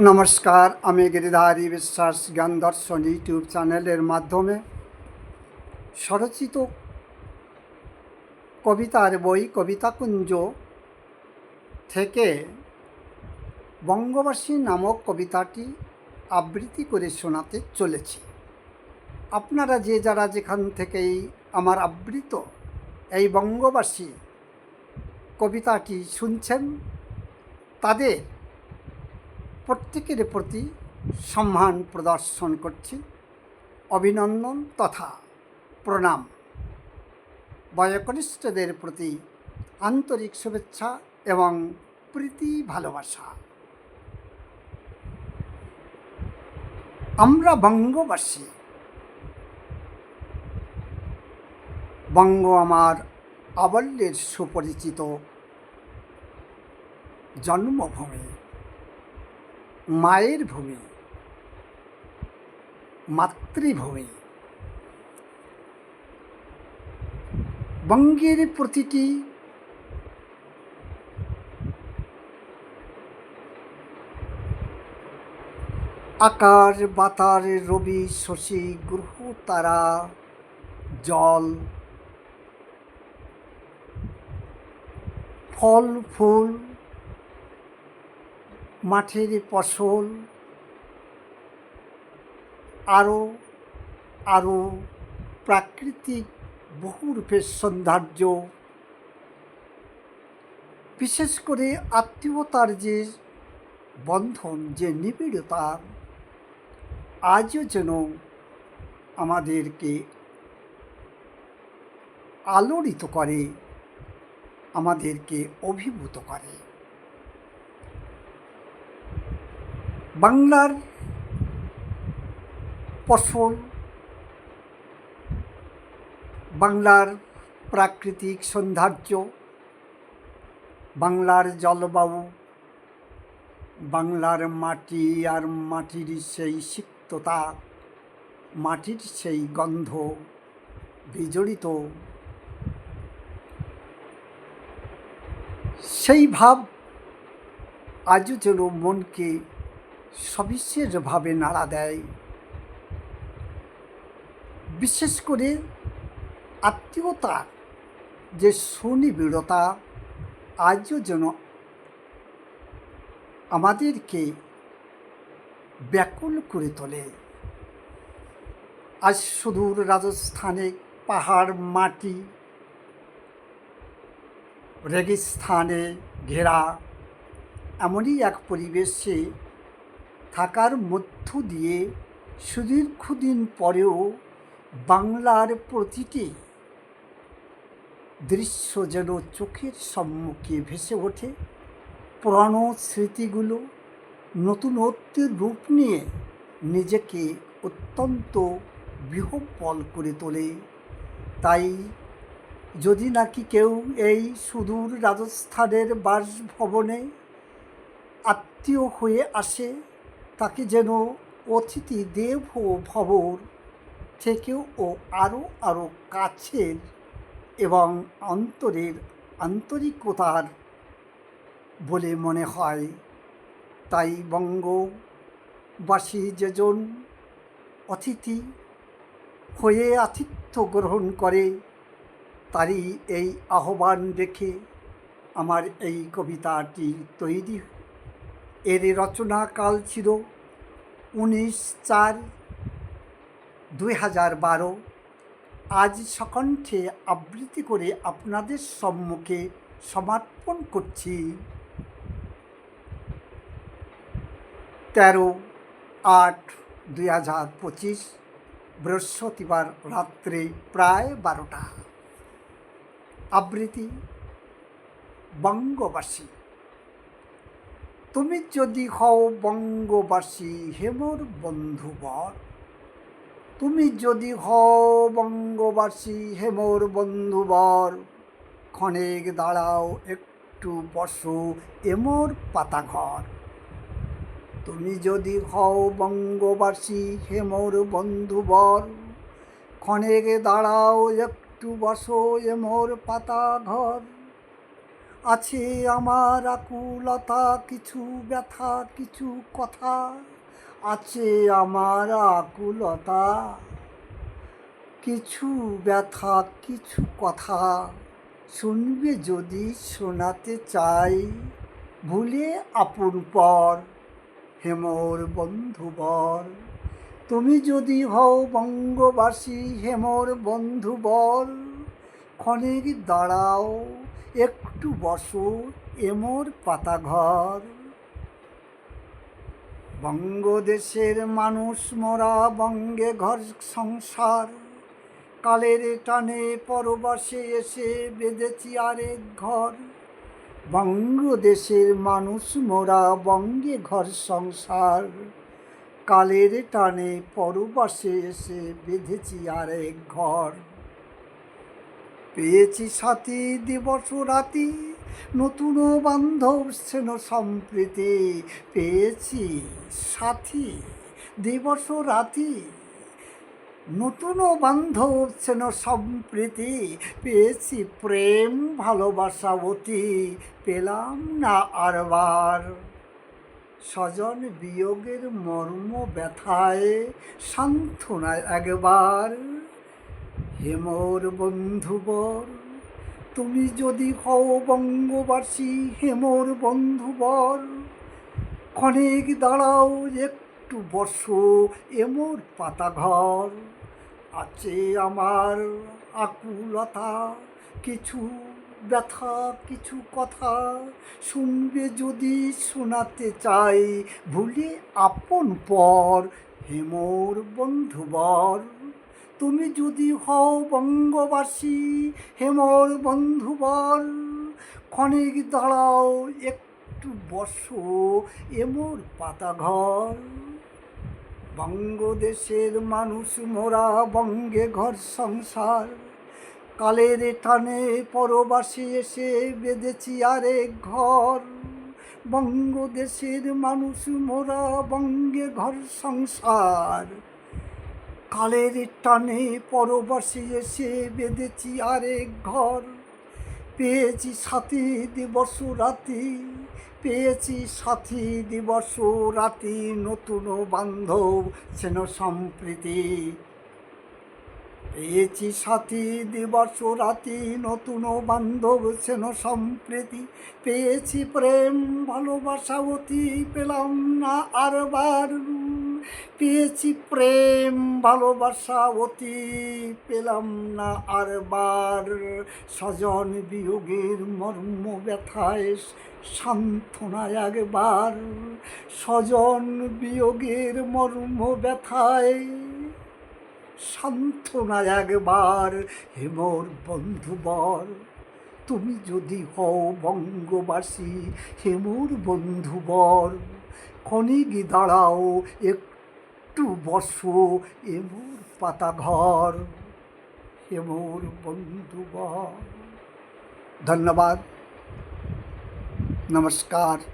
নমস্কার, আমি গিরিধারী বিশ্বাস জ্ঞান দর্শন ইউটিউব চ্যানেলের মাধ্যমে স্বরচিত কবিতার বই কবিতাকুঞ্জ থেকে বঙ্গবাসী নামক কবিতাটি আবৃত্তি করে শোনাতে চলেছি। আপনারা যে যারা যেখান থেকেই আমার আবৃত এই বঙ্গবাসী কবিতাটি শুনছেন, তাদের প্রত্যেকের প্রতি সম্মান প্রদর্শন করছি, অভিনন্দন তথা প্রণাম। বয়োকনিষ্ঠদের প্রতি আন্তরিক শুভেচ্ছা এবং প্রীতি ভালোবাসা। আমরা বঙ্গবাসী। বঙ্গ আমার আবল্যের সুপরিচিত জন্মভূমি। মায়ের ভূমি মাতৃভূমি। বঙ্গের প্রতিটি আকার বাতার রবি শশী গ্রহ তারা জল ফল ফুল মাঠের ফসল আরও আরও প্রাকৃতিক বহুরূপের সৌন্দর্য। বিশেষ করে আত্মীয়তার যে বন্ধন, যে নিবিড়তা, আজও যেন আমাদেরকে আলোড়িত করে, আমাদেরকে অভিভূত করে। বাংলার ফসল বাংলার প্রাকৃতিক সৌন্দর্য, বাংলার জলবায়ু, বাংলার মাটি আর মাটির সেই সিক্ততা, মাটির সেই গন্ধ বিজড়িত। সেই ভাব আজও যেন মনকে সবিশেষভাবে নাড়া দেয়। বিশেষ করে আত্মীয়তার যে সুনিবিড়তা, আজও যেন আমাদেরকে ব্যাকুল করে তোলে। আজ সুদূর রাজস্থানে পাহাড়, মাটি, রেগিস্থানে ঘেরা, এমনই এক পরিবেশে থাকার মধ্য দিয়ে সুদীর্ঘদিন পরেও বাংলার প্রতিটি দৃশ্য যেন চোখের সম্মুখে ভেসে ওঠে। পুরানো স্মৃতিগুলো নতুনত্বের রূপ নিয়ে নিজেকে অত্যন্ত বিহ্বল করে তোলে। তাই যদি নাকি কেউ এই সুদূর রাজস্থানের বাসভবনে আত্মীয় হয়ে আসে তাকে যেন অতিথি দেব ভবর থেকেও ও আরও আরও কাছের এবং অন্তরের আন্তরিকতার বলে মনে হয়। তাই বঙ্গবাসী যেজন অতিথি হয়ে আতিথ্য গ্রহণ করে, তারই এই আহ্বান রেখে আমার এই কবিতাটি তৈরি এর রচনাকাল ছিল উনিশ চার দুই হাজার বারো। আজ সকণ্ঠে আবৃত্তি করে আপনাদের সম্মুখে সমর্পণ করছি। তেরো আট দুই হাজার পঁচিশ, বৃহস্পতিবার রাত্রে প্রায় বারোটা। আবৃত্তি বঙ্গবাসী। তুমি যদি হও বঙ্গবাসী হেমর বন্ধুবর। তুমি যদি হও বঙ্গবাসী হেমর বন্ধুবর। ক্ষণেক দাঁড়াও, একটু বসো এমর পাতাঘর। তুমি যদি হও বঙ্গবাসী হেমর বন্ধুবর। ক্ষণেক দাঁড়াও, একটু বসো এমর পাতা ঘর আছে আমার আকুলতা, কিছু ব্যথা, কিছু কথা। আছে আমার আকুলতা, কিছু ব্যথা, কিছু কথা। শুনবে যদি শোনাতে চাই, ভুলে আপন পর হেমর বন্ধুবর তুমি যদি হও বঙ্গবাসী হেমর বন্ধুবর ক্ষণিক দাঁড়াও। একটু বসো এমর পাতাঘর। বঙ্গদেশের মানুষ মোরা বঙ্গে ঘর সংসার। কালের টানে পরবাসে এসে বেঁধেছি আরেক ঘর। বঙ্গদেশের মানুষ মোরা বঙ্গে ঘর সংসার। কালের টানে পরবাসে এসে বেঁধেছি আরেক ঘর। পেয়েছি সাথী দিবস রাতি, নতুন বান্ধব স্নেহ সম্প্রীতি। পেয়েছি সাথী দিবস রাতি, নতুন বান্ধব স্নেহ সম্প্রীতি। পেয়েছি প্রেম, ভালোবাসা অতি, পেলাম না আরবার স্বজন বিয়োগের মর্ম ব্যথায়, সান্ত্বনায় একবার। হেমর বন্ধুবর তুমি যদি হও বঙ্গবাসী হেমর বন্ধুবর ক্ষণিক দাঁড়াও, একটু বসো এমর পাতাঘর। আছে আমার আকুলতা, কিছু ব্যথা, কিছু কথা শুনবে যদি শোনাতে চাই, ভুলে আপন পর হেমর বন্ধুবর তুমি যদি হও বঙ্গবাসী হেমর বন্ধুবর ক্ষণিক দাঁড়াও, একটু বসো এমর পাতাঘর। বঙ্গদেশের মানুষ মোরা বঙ্গে ঘর সংসার। কালের টানে পরবাসী এসে বেঁধেছি আরেক ঘর। বঙ্গদেশের মানুষ মোরা বঙ্গে ঘর সংসার। কালের টানে পরবাসে এসে বেঁধেছি আরেক ঘর। পেয়েছি সাথী দিবস রাতি, পেয়েছি সাথী দিবস রাতি নতুন বান্ধব সেন সম্প্রীতি। পেয়েছি সাথী দিবস রাতি, নতুন বান্ধব সেন সম্প্রীতি। পেয়েছি প্রেম, ভালোবাসা অতি, পেলাম না আরবার পেয়েছি প্রেম, ভালোবাসা অতি, পেলাম না আরবার স্বজন বিয়োগের মর্ম ব্যথায় সান্ত্বনা একবার। স্বজন বিয়োগের মর্ম ব্যথায় সান্ত্বনা একবার হেমর বন্ধুবর, তুমি যদি হও বঙ্গবাসী হেমর বন্ধুবর ক্ষণিক দাঁড়াও, একটু বসো এমোর পাতা ঘর হেমর বন্ধুবর। ধন্যবাদ। নমস্কার।